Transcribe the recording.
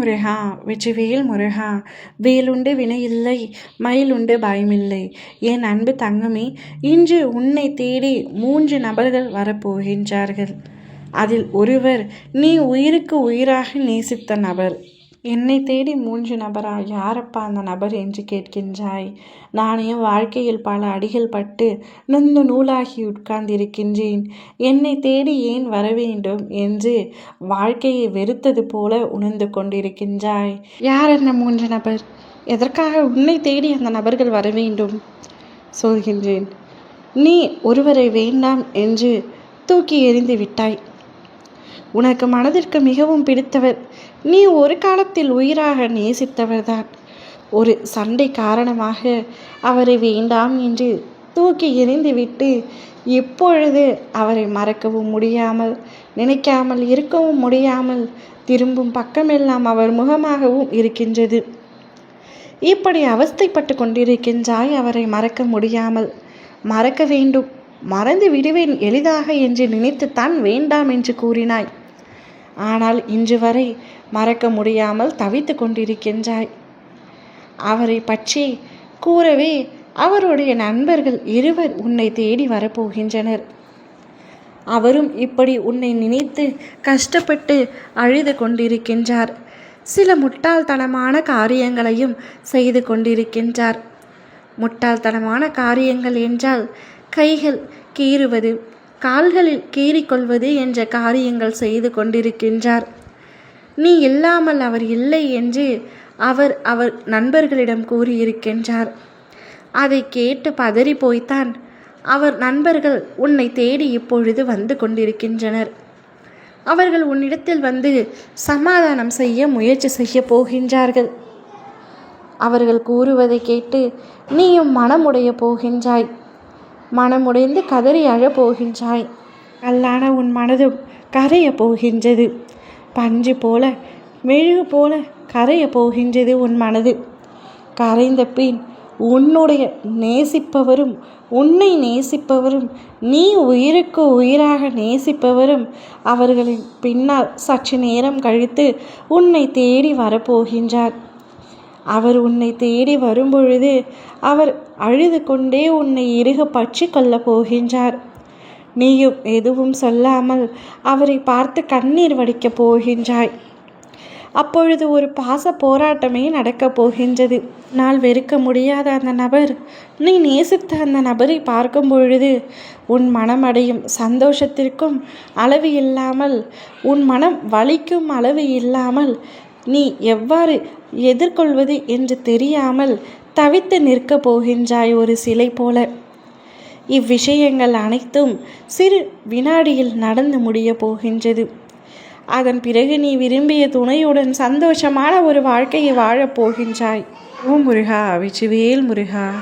முருகா வெற்றிவேல் முருகா வேலுண்டு வினையில்லை மயிலுண்டு பயமில்லை. என் அன்பு தங்கமே இன்று உன்னை தேடி மூன்று நபர்கள் வரப்போகின்றார்கள். அதில் ஒருவர் நீ உயிருக்கு உயிராக நேசித்த நபர். என்னை தேடி மூன்று நபரா? யாரப்பா அந்த நபர் என்று கேட்கின்றாய். நானே வாழ்க்கையில் பல அடிகள் பட்டு நொந்து நூலாகி உட்கார்ந்திருக்கின்றேன். என்னை தேடி ஏன் வர வேண்டும் என்று வாழ்க்கையை வெறுத்தது போல உணர்ந்து கொண்டிருக்கின்றாய். யார் அந்த மூன்று நபர்? எதற்காக உன்னை தேடி அந்த நபர்கள் வர வேண்டும்? சொல்கின்றேன். நீ ஒருவரை வேண்டாம் என்று தூக்கி எறிந்து விட்டாய். உனக்கு மனதிற்கு மிகவும் பிடித்தவர். நீ ஒரு காலத்தில் உயிராக நேசித்தவர்தான். ஒரு சண்டை காரணமாக அவரை வேண்டாம் என்று தூக்கி எறிந்துவிட்டு இப்பொழுது அவரை மறக்கவும் முடியாமல் நினைக்காமல் இருக்கவும் முடியாமல் திரும்பும் பக்கமெல்லாம் அவர் முகமாகவும் இருக்கின்றது. இப்படி அவஸ்தைப்பட்டு கொண்டிருக்கின்றாய் அவரை மறக்க முடியாமல். மறக்க வேண்டும். மறந்து விடுவேன் எளிதாக என்று நினைத்துத்தான் வேண்டாம் என்று கூறினாய். ஆனால் இன்று வரை மறக்க முடியாமல் தவித்து கொண்டிருக்கின்றாய். அவரை பற்றி கூறவே அவருடைய நண்பர்கள் இருவர் உன்னை தேடி வரப்போகின்றனர். அவரும் இப்படி உன்னை நினைத்து கஷ்டப்பட்டு அழுது கொண்டிருக்கின்றார். சில முட்டாள்தனமான காரியங்களையும் செய்து கொண்டிருக்கின்றார். முட்டாள்தனமான காரியங்கள் என்றால் கைகள் கீறுவது கால்களில் கீறிக்கொள்வது என்ற காரியங்கள் செய்து கொண்டிருக்கின்றார். நீ இல்லாமல் அவர் இல்லை என்று அவர் அவர் நண்பர்களிடம் கூறியிருக்கின்றார். அதை கேட்டு பதறி போய்த்தான். அவர் நண்பர்கள் உன்னை தேடி இப்பொழுது வந்து கொண்டிருக்கின்றனர். அவர்கள் உன்னிடத்தில் வந்து சமாதானம் செய்ய முயற்சி செய்ய போகின்றார்கள். அவர்கள் கூறுவதை கேட்டு நீயும் மனமுடைய போகின்றாய். மனமுடைந்து கதறி அழப் போகின்றாய் அல்லான உன் மனதும் கரைய போகின்றது பஞ்சு போல மெழுகு போல கரைய போகின்றது உன் மனது. கரைந்த பின் உன்னுடைய நேசிப்பவரும் உன்னை நேசிப்பவரும் நீ உயிருக்கு உயிராக நேசிப்பவரும் அவர்களின் பின்னால் சற்று நேரம் கழித்து உன்னை தேடி வரப்போகின்றார். அவர் உன்னை தேடி வரும்பொழுது அவர் அழுது கொண்டே உன்னை இறுக பற்றி கொள்ளப் போகின்றார். நீயும் எதுவும் சொல்லாமல் அவரை பார்த்து கண்ணீர் வடிக்கப் போகின்றாய். அப்பொழுது ஒரு பாச போராட்டமே நடக்கப் போகின்றது. நான் வெறுக்க முடியாத அந்த நபர் நீ நேசித்த அந்த நபரை பார்க்கும் பொழுது உன் மனம் அடையும் சந்தோஷத்திற்கும் அளவு இல்லாமல் உன் மனம் வலிக்கும் அளவு இல்லாமல் நீ எவ்வாறு எதிர்கொள்வது என்று தெரியாமல் தவித்து நிற்கப் போகின்றாய் ஒரு சிலை போல. இவ்விஷயங்கள் அனைத்தும் சிறு வினாடியில் நடந்து முடிய போகின்றது. அதன் பிறகு நீ விரும்பிய துணையுடன் சந்தோஷமான ஒரு வாழ்க்கையை வாழப் போகின்றாய். ஓ முருகா விச்சுவேல் முருகா.